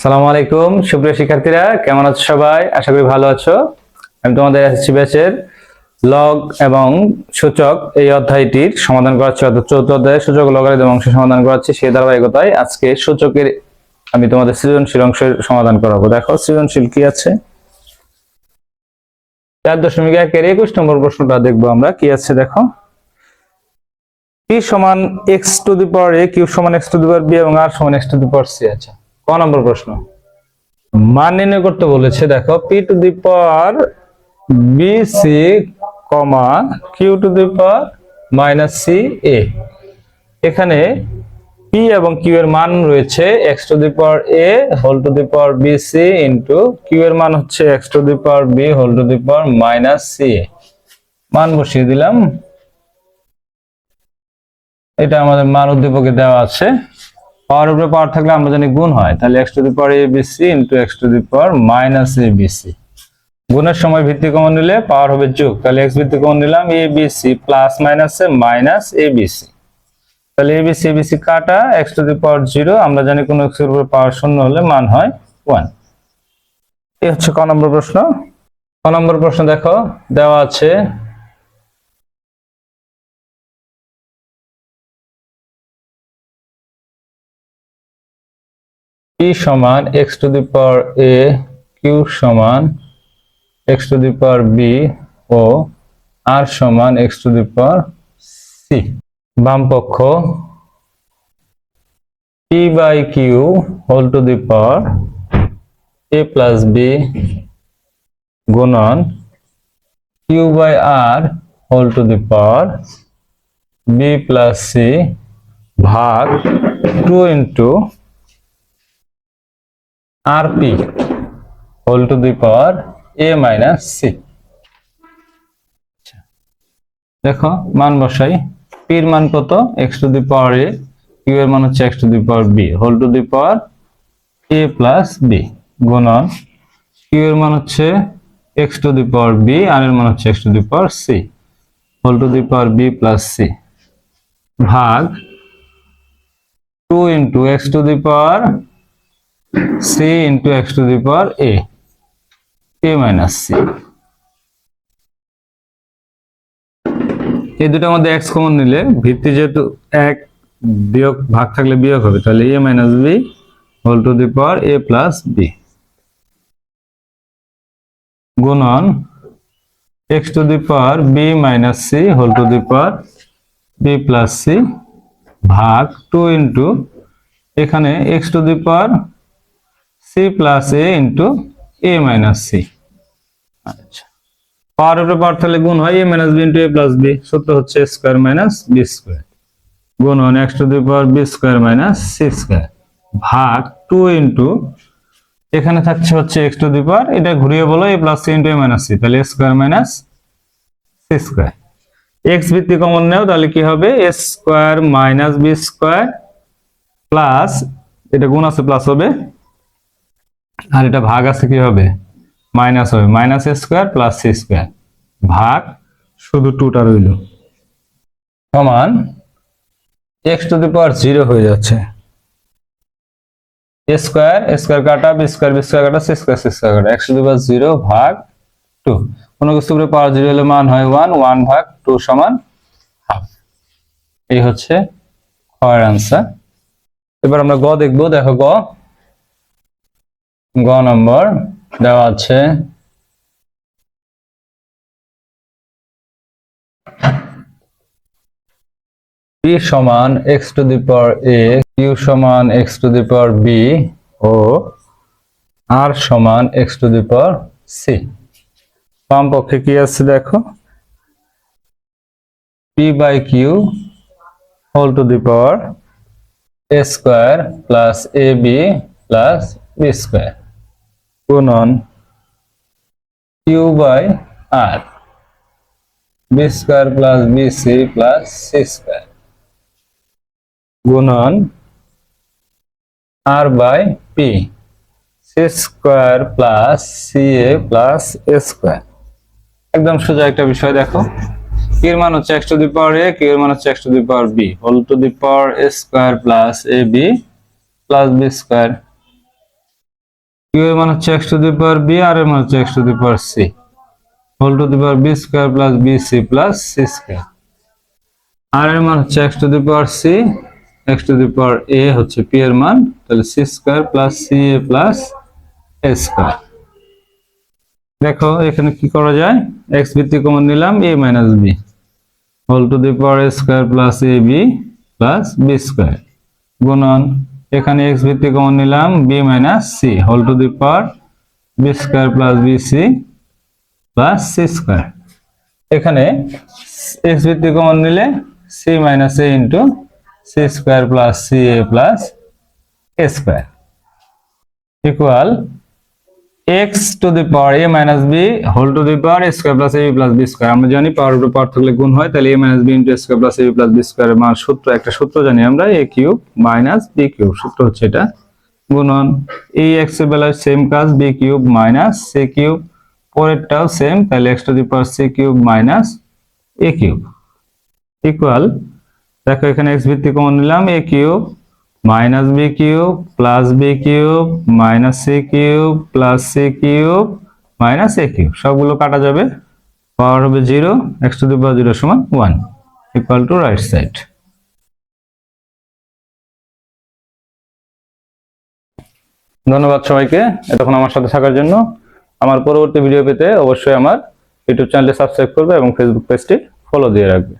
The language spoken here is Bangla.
আসসালামু আলাইকুম। সুপ্রিয় শিক্ষার্থীরা, কেমন আছো সবাই? আশা করি ভালো আছো। আমি তোমাদের এসএসসি ব্যাচের লগ এবং সূচক এই অধ্যায়টির সমাধান করাচ্ছি, অর্থাৎ চতুর্থ অধ্যায়ের সূচক লগারিদম অংশ সমাধান করাচ্ছি। সেই ধারাবাহিকতায় আজকে সূচকের আমি তোমাদের সৃজনশীল অংশের সমাধান করাবো। দেখো, সৃজনশীল কি আছে? চার দশমিক একের একুশ নম্বর প্রশ্নটা দেখব আমরা। কি আছে? দেখো। পি সমান X to the power A Q সমান X to the power B এবং আর সমান X to the power C আছে। ক নম্বর প্রশ্ন? মান নির্ণয় করতে বলেছে, দেখো P to the power B C comma Q to the power minus C A এখানে পি এবং কিউ এর মান রয়েছে X to the power A whole to the power B C into Q এর মান হচ্ছে X to the power B whole to the power minus C A মান বসিয়ে দিলাম। এটা আমাদের মান উদ্দীপকে দেওয়া আছে। পাওয়ার উপরে পাওয়ার থাকলে আমরা জানি গুণ হয়। তাহলে X to the power A B C into X to the power minus A B C গুণের সময় ভিত্তি কমন নিলে পাওয়ার হবে যোগ। তাহলে এক্স ভিত্তি কমন নিলাম A B C plus minus A minus A B C তাহলে A B C B C কাটা X to the power zero আমরা জানি কোন এক্সের উপরে পাওয়ার শূন্য হলে মান হয় ওয়ান এই হচ্ছে ক নম্বর প্রশ্ন। ক নম্বর প্রশ্ন দেখো, দেওয়া আছে p সমান x to the power a, q সমান x to the power b ও r সমান x to the power c বাম পক্ষ, p by q whole to the power a plus b গুণন q by r whole to the power b plus c ভাগ two into rp whole to the power a minus c দেখো, মান বসাই। p এর মান কত? x to the power a q এর মান হচ্ছে x to the power b whole to the power a plus b গুণন। q এর মান হচ্ছে x to the power b R এর মান হচ্ছে x to the power c whole to the power b plus c ভাগ 2 into x to the power c into x to the power a. A minus c. এই দুটোর মধ্যে x কমন নিলে ভিত্তি যেহেতু এক বিয়োগ ভাগ থাকলে বিয়োগ হবে, তাহলে a minus b whole to the power a plus b গুণন x to the power b minus c whole to the power b plus c ভাগ টু ইন্টু এখানে x to the power C plus A into A minus C আচ্ছা। পাওয়ার উপরে পাওয়ার তাহলে গুণ হয় A minus B into A plus B সূত্র হচ্ছে স্কোয়ার মাইনাস বি স্কোয়ার গুণ হন X to the power B square minus C square ভাগ টু ইন্টু এখানে থাকছে হচ্ছে এক্স টু দি পাওয়ার এটা ঘুরিয়ে বলো A plus C into A minus C তাহলে square minus C square X ভিত্তি কমন নেও, তাহলে কি হবে? A square minus B square plus এটা গুণ আছে প্লাস হবে। আর এটা ভাগ আছে কি হবে মাইনাস হবে, minus square plus C square. ভাগ শুধু টুটা রইল। সমান X to the power zero হয়ে যাচ্ছে। স্কোয়ার স্কোয়ার কাটা, বি স্কোয়ার বি স্কোয়ার কাটা, সি স্কোয়ার সি স্কোয়ার কাটা। X to the power zero ভাগ টু। কোনো কিছু উপরে পাওয়ার জিরো হলে মান হয় ওয়ান ওয়ান ভাগ টু সমান হাফ। এই হচ্ছে খয়ের আনসার এবার আমরা গ দেখব, দেখো গ। গ নম্বর দেওয়া আছে। p সমান x to the power a, q সমান x to the power b ও r সমান x to the power c বাম পক্ষে কি আছে দেখো? p by q whole to the power a square plus A B plus B square গুণন Q by R B square plus B C plus C square গুণন R by P C square plus C A plus A square একদম সোজা একটা বিষয় দেখো কি এর মান হচ্ছে এক্স টু দি পাওয়ার এ কি এর মান হচ্ছে X to the power B whole to the power A square plus A B plus B square Q হচ্ছে X to the power B R এর মান হচ্ছে X to the power C whole to the power B square plus B C plus C square R এর মান হচ্ছে X to the power C X to the power A হচ্ছে পি এর মান, তাহলে C square plus C A plus A square দেখো, এখানে কি করা যায়? এক্স ভিত্তিক কমন নিলাম A minus B whole to the power A square plus A B plus B square গুণন এখানে এক্স ভিত্তি কমন নিলাম B minus C whole to the power B square plus B C plus C square এখানে এক্স ভিত্তি কমন নিলে C minus A into C square plus C A plus A square equal X to the power A minus B whole to the power A square plus A B plus B square আমরা জানি পাওয়ার টু পাওয়ার থাকলে গুণ হয়, তাহলে A minus B into square plus A B plus B স্কোয়ারের মান সূত্র, একটা সূত্র জানি আমরা A cube minus B cube সূত্র হচ্ছে এটা গুণন। এই এক্সের বেলায় সেম কাজ B cube minus C cube পরেরটাও same তাহলে X to the power C cube minus A cube equal দেখো এখানে এক্স ভিত্তি কমন নিলাম A cube minus B cube plus B cube minus C cube plus C cube minus A cube. সবগুলো কাটা যাবে। পাওয়ার হবে zero, X to the power zero সমান one, equal to right side. ধন্যবাদ সবাইকে এতক্ষণ আমার সাথে থাকার জন্য। আমার পরবর্তী ভিডিও পেতে অবশ্যই আমার ইউটিউব চ্যানেলটি সাবস্ক্রাইব করবে এবং ফেসবুক পেজটি ফলো দিয়ে রাখবে।